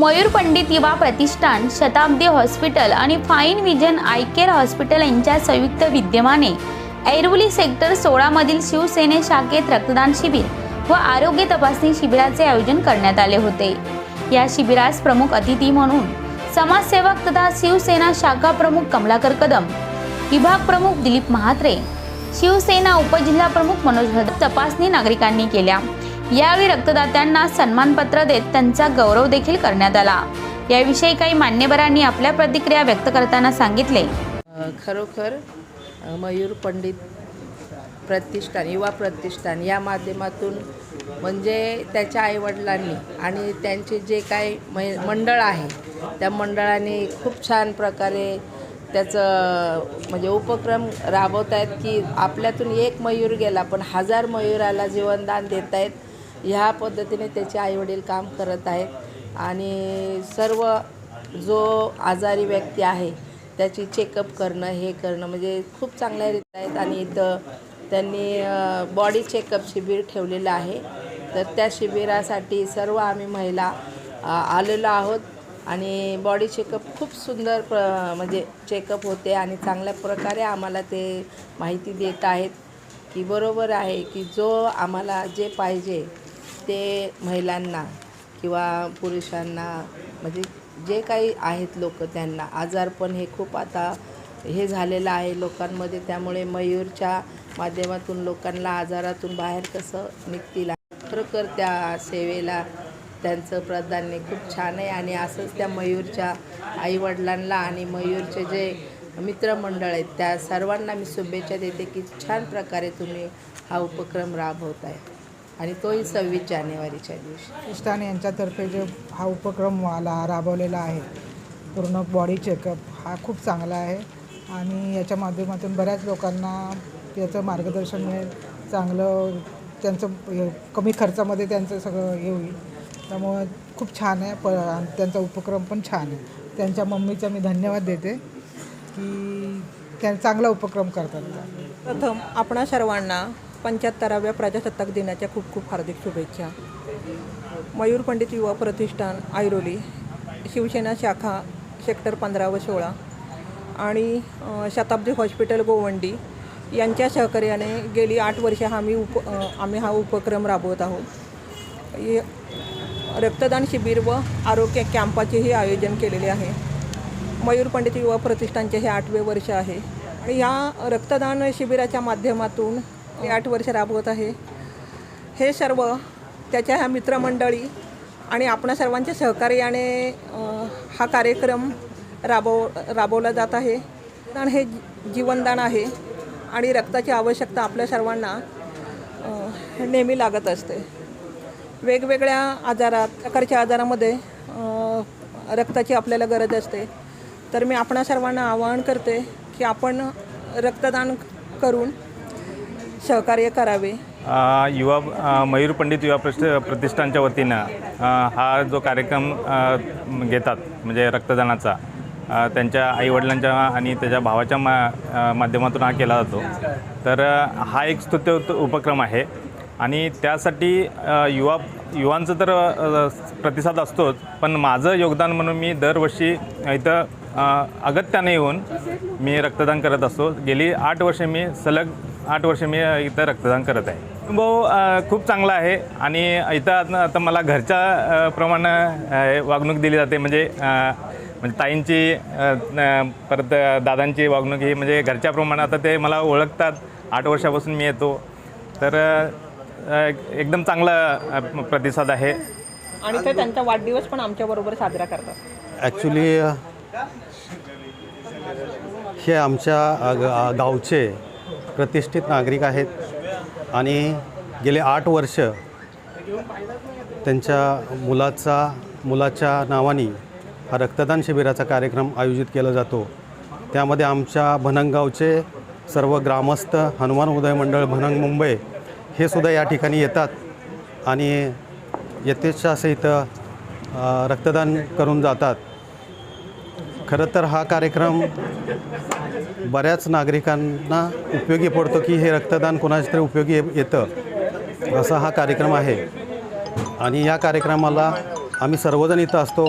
पंडित युवा प्रतिष्ठान शताब्दी हॉस्पिटल आणि fine vision eye care hospital यांच्या संयुक्त विद्यमाने ऐरोली सेक्टर सोळामधील शिवसेने शाखेत रक्तदान शिबिर व आरोग्य तपासणी शिबिराचे आयोजन करण्यात आले होते. या शिबिरास प्रमुख अतिथी म्हणून समाजसेवक तथा शिवसेना शाखा प्रमुख कमलाकर कदम विभाग प्रमुख दिलीप महात्रे शिवसेना उपजिल्हा प्रमुख मनोज तपासणी नागरिकांनी केल्या. यावेळी रक्तदात्यांना सन्मानपत्र देत त्यांचा गौरव देखील करण्यात आला. याविषयी काही मान्यवरांनी आपल्या प्रतिक्रिया व्यक्त करताना सांगितले. खरोखर मयूर पंडित प्रतिष्ठान युवा प्रतिष्ठान या माध्यमातून म्हणजे त्याच्या आईवडिलांनी आणि त्यांचे जे काही मै मंडळ आहे त्या मंडळाने खूप छान प्रकारे त्याचं म्हणजे उपक्रम राबवत आहेत की आपल्यातून एक मयूर गेला पण हजार मयुराला जीवनदान देत आहेत ह्या पद्धतीने त्याचे आईवडील काम करत आहेत. आणि सर्व जो आजारी व्यक्ती आहे त्याची चेकअप करणं हे करणं म्हणजे खूप चांगल्या रीत आहेत. आणि इथं त्यांनी बॉडी चेकअप शिबिर ठेवलेलं आहे. तर त्या शिबिरासाठी सर्व आम्ही महिला आलेलो आहोत. आणि बॉडी चेकअप खूप सुंदर प्र म्हणजे चेकअप होते आणि चांगल्या प्रकारे आम्हाला ते माहिती देत आहेत की बरोबर आहे की जो आम्हाला जे पाहिजे ते महिलांना किंवा पुरुषांना म्हणजे जे काही आहेत लोक त्यांना आजारपण हे खूप आता हे झालेलं आहे लोकांमध्ये त्यामुळे मयूरच्या माध्यमातून लोकांना आजारातून बाहेर कसं निघतील? खरोखर त्या सेवेला त्यांचं प्राधान्य खूप छान आहे आणि असंच त्या मयूरच्या आईवडिलांना आणि मयूरचे जे मित्रमंडळ आहेत त्या सर्वांना मी शुभेच्छा देते की छान प्रकारे तुम्ही हा उपक्रम राबवत आहे आणि तोही सव्वीस जानेवारीच्या दिवशी. प्रतिष्ठान यांच्यातर्फे जे हा उपक्रम मला राबवलेला आहे पूर्ण बॉडी चेकअप हा खूप चांगला आहे. आणि याच्या माध्यमातून बऱ्याच लोकांना याचं मार्गदर्शन मिळेल. चांगलं त्यांचं कमी खर्चामध्ये त्यांचं सगळं हे होईल. त्यामुळं खूप छान आहे. प आणि त्यांचा उपक्रम पण छान आहे. त्यांच्या मम्मीचा मी धन्यवाद देते की त्या चांगला उपक्रम करतात प्रथम आपणा सर्वांना पंच्याहत्तराव्या प्रजासत्ताक दिनाच्या खूप खूप हार्दिक शुभेच्छा. मयूर पंडित युवा प्रतिष्ठान ऐरोली शिवसेना शाखा सेक्टर पंधरा व सोळा आणि शताब्दी हॉस्पिटल गोवंडी यांच्या सहकार्याने गेली आठ वर्षे आम्ही उप आम्ही हा उपक्रम राबवत आहोत. रक्तदान शिबिर व आरोग्य कॅम्पाचेही आयोजन केलेले आहे. मयूर पंडित युवा प्रतिष्ठानचे हे आठवे वर्ष आहे. आणि या रक्तदान शिबिराच्या माध्यमातून हे आठ वर्ष राबवत आहे. हे सर्व त्याच्या ह्या मित्रमंडळी आणि आपणा सर्वांच्या सहकार्याने हा कार्यक्रम राबव राबवला जात आहे. कारण हे जीवनदान आहे आणि रक्ताची आवश्यकता आपल्या सर्वांना नेहमी लागत असते. वेगवेगळ्या आजारात प्रकारच्या आजारामध्ये रक्ताची आपल्याला गरज असते. तर मी आपणा सर्वांना आवाहन करते की आपण रक्तदान करून सहकार्य करावे. युवा मयूर पंडित युवा प्रति प्रतिष्ठानच्या वतीनं हा जो कार्यक्रम घेतात म्हणजे रक्तदानाचा त्यांच्या आईवडिलांच्या आणि त्याच्या भावाच्या मा माध्यमातून हा केला जातो. तर हा एक स्तुत्य उत- उपक्रम आहे. आणि त्यासाठी युवा युवांचं तर प्रतिसाद असतोच पण माझं योगदान म्हणून मी दरवर्षी इथं अगत्याने येऊन मी रक्तदान करत असतो. गेली आठ वर्षे मी सलग आठ वर्षे मी इथं रक्तदान करत आहे. अनुभव खूप चांगला आहे आणि इथं आता मला घरच्या प्रमाणे वागणूक दिली जाते. म्हणजे म्हणजे ताईंची परत दादांची वागणूक ही म्हणजे घरच्याप्रमाणे आता ते मला ओळखतात. आठ वर्षापासून मी येतो. तर एकदम चांगला प्रतिसाद आहे. आणि ते त्यांचा वाढदिवस पण आमच्याबरोबर साजरा करतात. ॲक्च्युली हे आमच्या गावचे प्रतिष्ठित नागरिक आहेत आणि गेले आठ वर्ष त्यांच्या मुलाचा मुलाच्या नावाने हा रक्तदान शिबिराचा कार्यक्रम आयोजित केला जातो. त्यामध्ये आमच्या भनंगावचे सर्व ग्रामस्थ हनुमान उदय मंडळ भनंग मुंबई हे सुद्धा या ठिकाणी येतात आणि यथेच्छासहित रक्तदान करून जातात. खरं तर हा कार्यक्रम बऱ्याच नागरिकांना उपयोगी पडतो की हे रक्तदान कोणाच्या तरी उपयोगी येतं असा हा कार्यक्रम आहे. आणि या कार्यक्रमाला आम्ही सर्वजण इथं असतो.